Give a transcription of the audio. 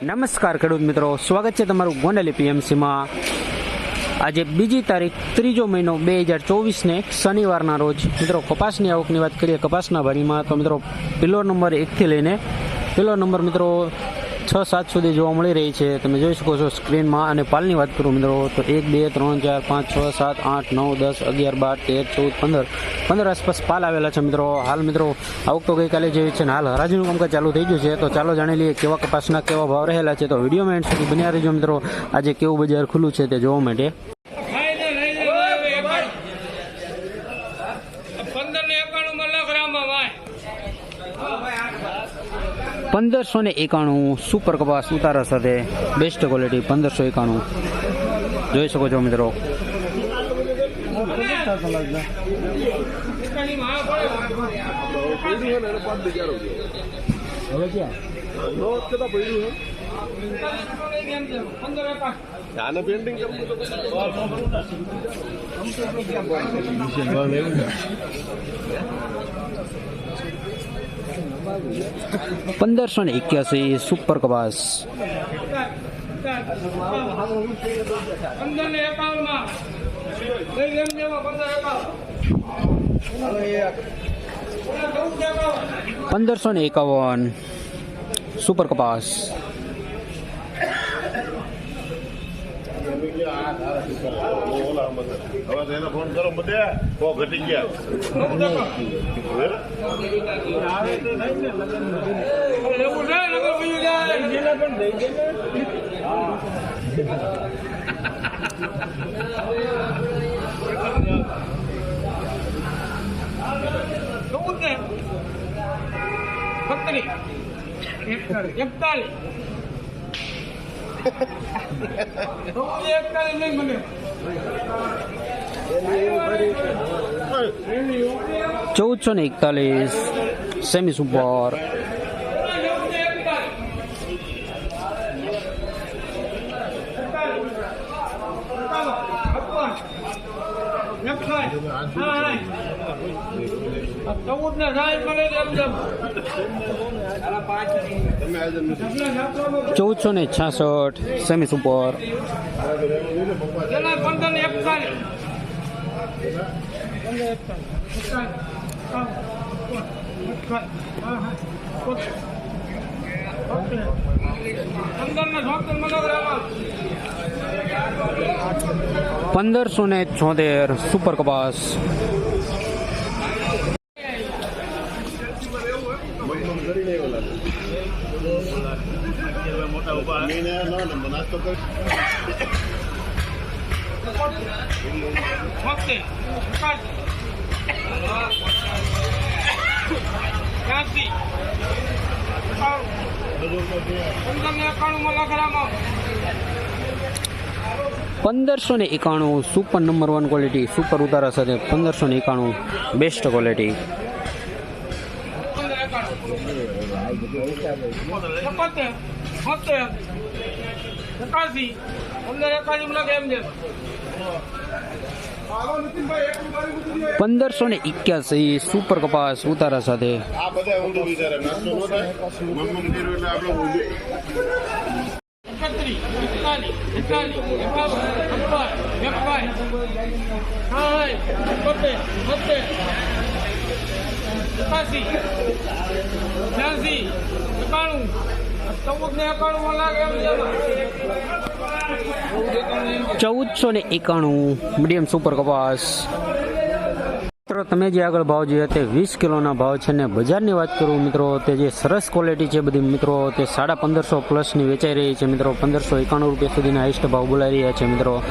નમસ્કાર ખેડૂત મિત્રો, સ્વાગત છે તમારું ગોંડલી પીએમસીમાં આજે બીજી તારીખ, ત્રીજો મહિનો બે હજાર ચોવીસને, શનિવારના રોજ. મિત્રો, કપાસની આવકની વાત કરીએ, કપાસના ભરીમાં તો મિત્રો પિલો નંબર એકથી લઈને પિલો નંબર મિત્રો છ સાત સુધી જોવા મળી રહી છે. તમે જોઈ શકો છો સ્ક્રીનમાં અને પાલની વાત કરું મિત્રો, તો એક, બે, ત્રણ, ચાર, પાંચ, છ, સાત, આઠ, નવ, દસ, અગિયાર, બાર, તેર, ચૌદ, પંદર. પંદર આસપાસ પાલ આવેલા છે મિત્રો. હાલ મિત્રો, આવક તો ગઈકાલે જેવી છે હાલ હરાજીનું કામકાજ ચાલુ થઈ ગયું છે. તો ચાલો જાણી લઈએ કેવા કપાસના કેવા ભાવ રહેલા છે. તો વિડીયોમાં એન્ડ સુધી બન્યા રહેજો મિત્રો. આજે કેવું બજાર ખુલ્લું છે તે જોવા માટે પંદર ને એકાણું માં લાખ રામા ભાઈ પંદરસો ને એકાણું સુપર કપાસ ઉતારા સાથે બેસ્ટ ક્વોલિટી પંદરસો એકાણું. જોઈ શકો છો મિત્રો. પેન્ટિંગ પંદરસો ને એક્યાસી સુપર કપાસ. પંદરસો ને એકાવન સુપર કપાસ. હવે તો એને ફોન કરો બધે કો ઘટી ગયા એકતાલીસ ચૌદ એકતાલીસ નહીં મને ચૌદસો ને એકતાલીસ સેમી સુપર ચૌદ ને સાહેબ મળે એમ જેમ તમે આજે ચૌદસો ને છાસઠ સેમી સુપર પેલા પંદર ને એકતાલીસ પંદર એકતાલીસ પંદર ને છોતેર મનોગ્રામ પંદરસો ને છોતેર સુપર કપાસ મહિને ન નંબર નાસ્તો કરી. પંદરસો ને એકાણું super number one quality super ઉતારા સાથે પંદરસો ને એકાણું બેસ્ટ ક્વોલિટી પંદર એકાણું એકાસી પંદર એકાસી લાગે એમ છે પંદરસો ને એક્યાસી સુપર કપાસ ઉતારા સાથે એકાસી બ્યાસી એકાણું. ચૌદસો ને એકાણું, મીડિયમ સુપર કપાસ. મિત્રો, તમે જે આગળ ભાવ જોઈએ તે વીસ કિલોના ભાવ છે ને બજારની વાત કરું, મિત્રો, તે જે સરસ ક્વોલિટી છે બધી, મિત્રો, તે સાડા પંદરસો પ્લસની વેચાઈ રહી છે, મિત્રો. પંદરસો એકાણું રૂપિયા સુધીના હાઈસ્ટ ભાવ બોલાઈ રહ્યા છે, મિત્રો.